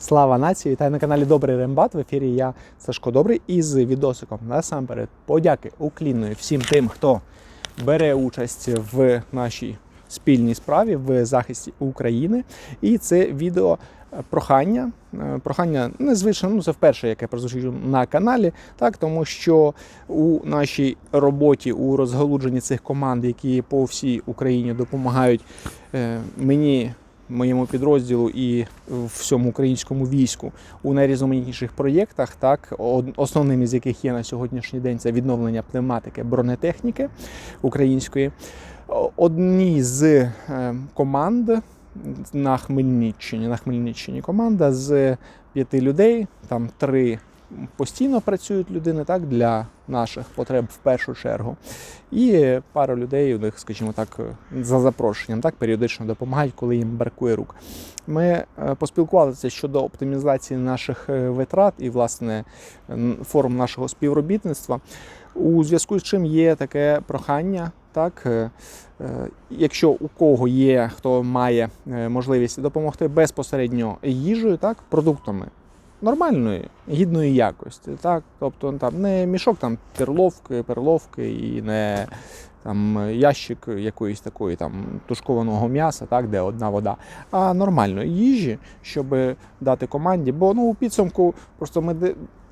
Слава нації! Вітаю на каналі Добрий Рембат. В ефірі я Сашко Добрий із відосиком. Насамперед, подяки уклінної всім тим, хто бере участь в нашій спільній справі в захисті України. І це відео е, прохання. Е, Прохання незвично, ну це вперше, яке прозвучить на каналі, так тому що у нашій роботі у розгалудженні цих команд, які по всій Україні допомагають е, мені моєму підрозділу і всьому українському війську у найрізноманітніших проєктах, так основним із яких є на сьогоднішній день це відновлення пневматики бронетехніки української. О- Одній з е, команд на Хмельниччині, на Хмельниччині команда з п'яти людей, там три постійно працюють людини так для наших потреб в першу чергу. І пара людей у них, скажімо так, за запрошенням, так періодично допомагають, коли їм бракує рук. Ми е, поспілкувалися щодо оптимізації наших е, витрат і, власне, форм нашого співробітництва. У зв'язку з чим є таке прохання, так. е, Якщо у кого є, хто має можливість допомогти безпосередньо їжею, так, продуктами нормальної, гідної якості. Так? Тобто там не мішок там перловки, перловки і не там ящик якоїсь такої там тушкованого м'яса, так, де одна вода, а нормальної їжі, щоб дати команді. Бо ну у підсумку просто ми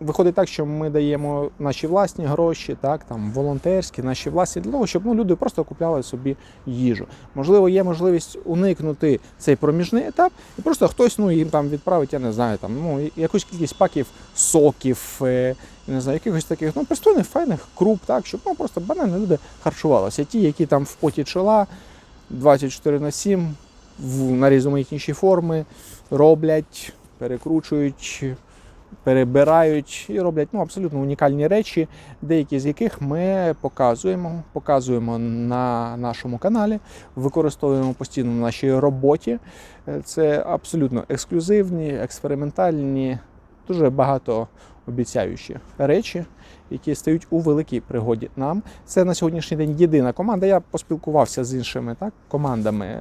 виходить так, що ми даємо наші власні гроші, так там волонтерські, наші власні для того, щоб ну люди просто купляли собі їжу. Можливо, є можливість уникнути цей проміжний етап, і просто хтось ну їм там відправить, я не знаю, там ну якусь кількість паків соків, е, не знаю, якихось таких ну пристойних, файних круп, так щоб ну просто банально люди харчувалися. Ті, які там в поті чола 24 на 7 в найрізноманітніші форми роблять, перекручують. Перебирають і роблять ну, абсолютно унікальні речі, деякі з яких ми показуємо, показуємо на нашому каналі, використовуємо постійно в нашій роботі. Е, Це абсолютно ексклюзивні, експериментальні, дуже багато обіцяючі речі, які стають у великій пригоді нам. Це на сьогоднішній день єдина команда. Я поспілкувався з іншими так, командами,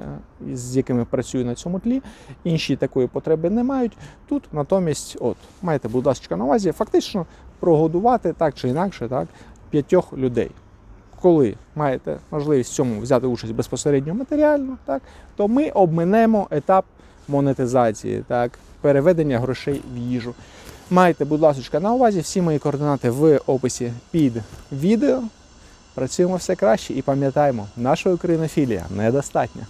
з якими працюю на цьому тлі. Інші такої потреби не мають. Тут натомість, от, маєте, будь ласка, на увазі, фактично прогодувати так чи інакше так, п'ятьох людей. Коли маєте можливість в цьому взяти участь безпосередньо матеріально, так, то ми обминемо етап монетизації, так, переведення грошей в їжу. Майте, будь ласка, на увазі всі мої координати в описі під відео. Працюємо все краще і пам'ятаємо, наша українофілія недостатня.